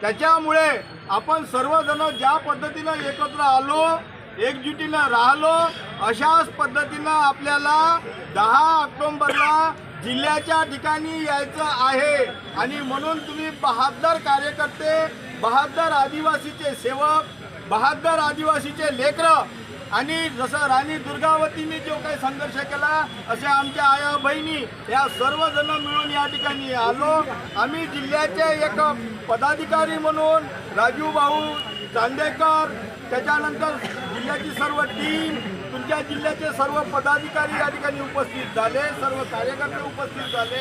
त्याच्यामुळे आपण सर्वजण ज्या पद्धतीनं एकत्र आलो एकजुटीनं राहिलो अशाच पद्धतीनं आपल्याला दहा ऑक्टोंबरला जिल्ह्याच्या ठिकाणी यायचं आहे. आणि म्हणून तुम्ही बहादर कार्यकर्ते बहादर आदिवासीचे सेवक बहादर आदिवासीचे लेकरं आणि जसं राणी दुर्गावतीने जो काही संघर्ष केला असे आमच्या आया बहिणी या सर्वजण मिळून या ठिकाणी आलो. आम्ही जिल्ह्याचे एक पदाधिकारी म्हणून राजू भाऊ चांदेकर त्याच्यानंतर जिल्ह्याची सर्व टीम तुमच्या जिल्ह्याचे सर्व पदाधिकारी या ठिकाणी उपस्थित झाले सर्व कार्यकर्ते उपस्थित झाले.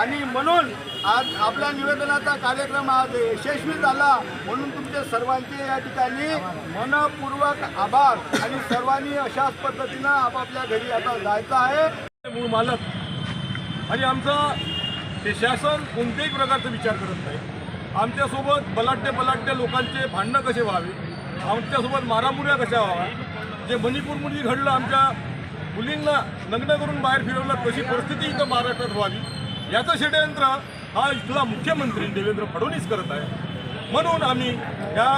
आणि म्हणून आज आपल्या निवेदनाचा कार्यक्रम आज यशस्वी झाला म्हणून तुमचे सर्वांचे या ठिकाणी मनपूर्वक आभार आणि सर्वांनी अशाच पद्धतीनं आपापल्या घरी आता जायचं आहे. मूळ मालक. आणि आमचं हे शासन कोणत्याही प्रकारचा विचार करत नाही. आमच्यासोबत बलाढ्य बलाढ्य लोकांचे भांडणं कसे व्हावे? आमच्यासोबत मारामुऱ्या कशा व्हाव्या? जे मणिपूरमध्ये घडलं आमच्या मुलींना लग्न करून बाहेर फिरवलं तशी परिस्थिती इथं महाराष्ट्रात व्हावी. याचं षडयंत्र हा इथला मुख्यमंत्री देवेंद्र फडणवीस करत आहे. म्हणून आम्ही या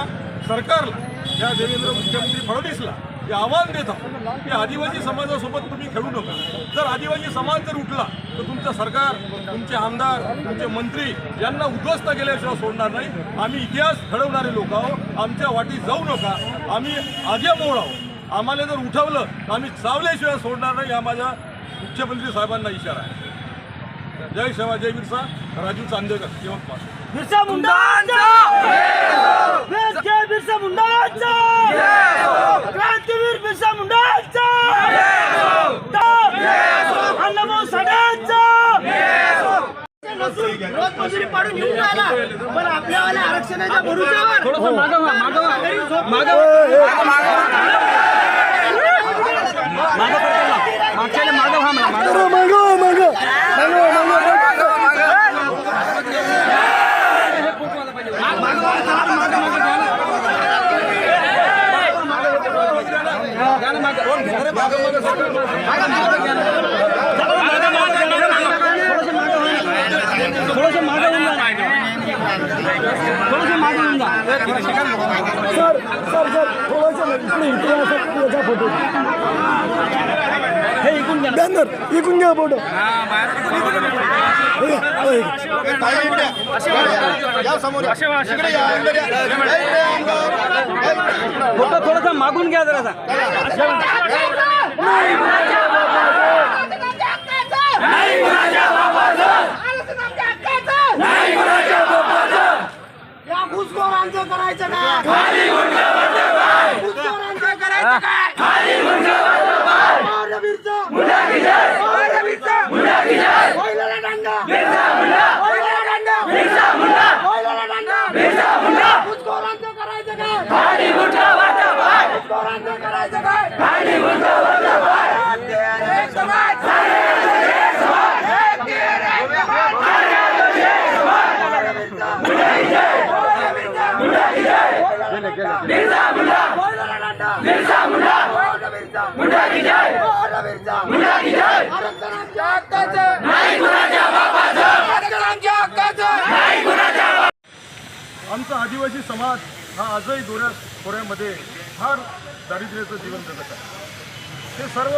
सरकारला या देवेंद्र मुख्यमंत्री फडणवीसला हे आव्हान देत आहोत की आदिवासी समाजासोबत तुम्ही खेळू नका. जर आदिवासी समाज जर उठला तर तुमचं सरकार तुमचे आमदार तुमचे मंत्री यांना उद्ध्वस्त केल्याशिवाय सोडणार नाही. आम्ही इतिहास घडवणारे लोक आहोत. आमच्या वाटी जाऊ नका. आम्ही आगे मोड आहोत. आम्हाला जर उठवलं तर आम्ही चावल्याशिवाय सोडणार नाही हा माझ्या मुख्यमंत्री साहेबांना इशारा आहे जय शिवा जय बिरसा राजू चांदेकर यवतमाळ बिरसा मुंडाचा वेद जय बिरसा मुंडाचा क्रांतीवीर बिरसा मुंडाचा अण्णाभाऊ रोज मजुरी पाडून घेऊन राहिला पण आपल्यावाल्या आरक्षणाच्या भरोश्यावर बॅनर इकून घ्या फोटो या समोर या. इकडे या, इकडे या. जय अंगार. फोटो. थोडासा मागून घ्या जरा या घुसखोरांचं करायचं काय Mirza Mullah! Mirza Mullah! होयलाला आमचा आदिवासी समाज हा आजही दोऱ्या खोऱ्यामध्ये फार दारिद्र्याचं जीवन जगत आहे. हे सर्व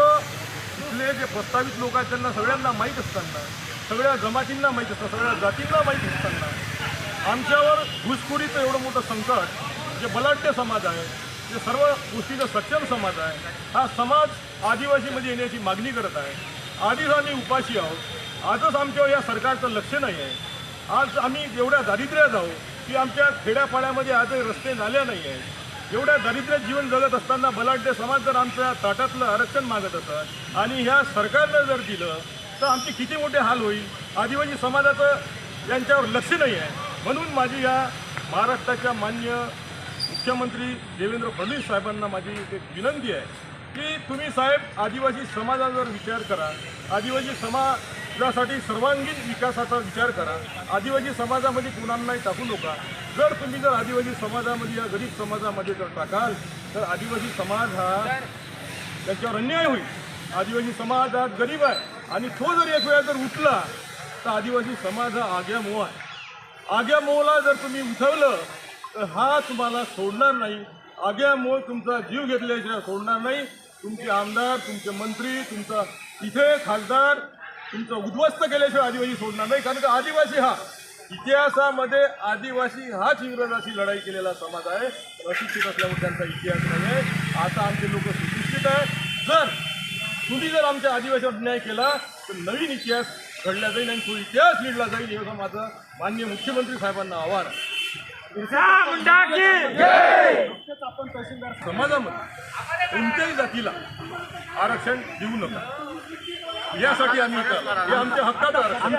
इथले जे प्रस्तावित लोक आहेत त्यांना सगळ्यांना माहीत असताना सगळ्या जमातींना माहीत असतं सगळ्या जातींना माहीत असताना आमच्यावर घुसखोरीचं एवढं मोठं संकट जे बलाढ्य समाज आहे जे सर्व गोष्टीचं सक्षम समाज आहे हा समाज आदिवासीमध्ये येण्याची मागणी करत आहे. आधीच आम्ही उपाशी आहोत. आजच आमच्यावर या सरकारचं लक्ष नाही आहे. आज आम्ही एवढ्या दारिद्र्यात आहोत की आमच्या खेड्यापाड्यामध्ये आजही रस्ते नाल्या नाही आहेत. एवढ्या दारिद्र्यात जीवन जगत असताना बलाढ्य समाज जर आमच्या ताटातलं आरक्षण मागत असत आणि ह्या सरकारनं जर दिलं तर आमचे किती मोठे हाल होईल? आदिवासी समाजाचं यांच्यावर लक्ष नाही आहे. म्हणून माझी या महाराष्ट्राच्या मान्य मुख्यमंत्री देवेंद्र फडणवीस साहेबांना माझी एक विनंती आहे की तुम्ही साहेब आदिवासी समाजावर विचार करा. आदिवासी समाजासाठी सर्वांगीण विकासाचा विचार करा. आदिवासी समाजामध्ये कुणांनाही टाकू नका. जर तुम्ही जर आदिवासी समाजामध्ये या गरीब समाजामध्ये जर टाकाल तर आदिवासी समाज हा त्याच्यावर अन्याय होईल. आदिवासी समाज हा गरीब आहे आणि तो जर एक वेळा जर उठला तर आदिवासी समाज हा आग्या मोह आहे. आग्या मोहला जर तुम्ही उठवलं तर हा तुम्हाला सोडणार नाही. आग्यामुळे तुमचा जीव घेतल्याशिवाय सोडणार नाही. तुमचे आमदार तुमचे मंत्री तुमचा तिथे खासदार तुमचं उद्ध्वस्त केल्याशिवाय आदिवासी सोडणार नाही. कारण का आदिवासी हा इतिहासामध्ये आदिवासी हाच इंग्रजाशी लढाई केलेला समाज आहे. अशिक्षित असल्यामुळे त्यांचा इतिहास नाही आहे. आता आमचे लोक सुशिक्षित आहे जर तुम्ही जर आमच्या आदिवासीवर न्याय केला तर नवीन इतिहास घडला जाईल आणि तो इतिहास लिडला जाईल हे माझं माननीय मुख्यमंत्री साहेबांना आव्हान आहे. समाजामध्ये कोणत्याही जातीला आरक्षण देऊ नका. यासाठी आम्ही. हे आमच्या हक्काचं आरक्षण.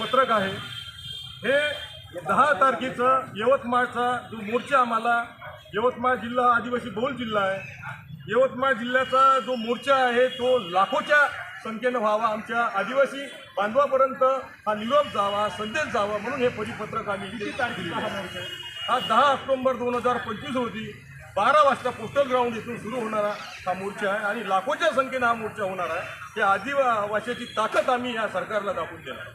पत्रक आहे. हे दहा तारखेचं यवतमाळचा जो मोर्चा आम्हाला यवतमाळ जिल्हा आदिवासी बहुल जिल्हा आहे. यवतमाळ जिल्ह्याचा जो मोर्चा आहे तो लाखोच्या संख्येनं व्हावा आमच्या आदिवासी बांधवापर्यंत हा निरोप जावा संदेश जावा म्हणून हे परिपत्रक आम्ही दिलेलं आहे. हा दहा ऑक्टोबर दोन हजार पंचवीस रोजी बारा वाजता पोस्टल ग्राउंड इथून सुरू होणारा हा मोर्चा आहे आणि लाखोच्या संख्येनं हा मोर्चा होणार आहे. त्या आदिवासीची ताकद आम्ही या सरकारला दाखवून देणार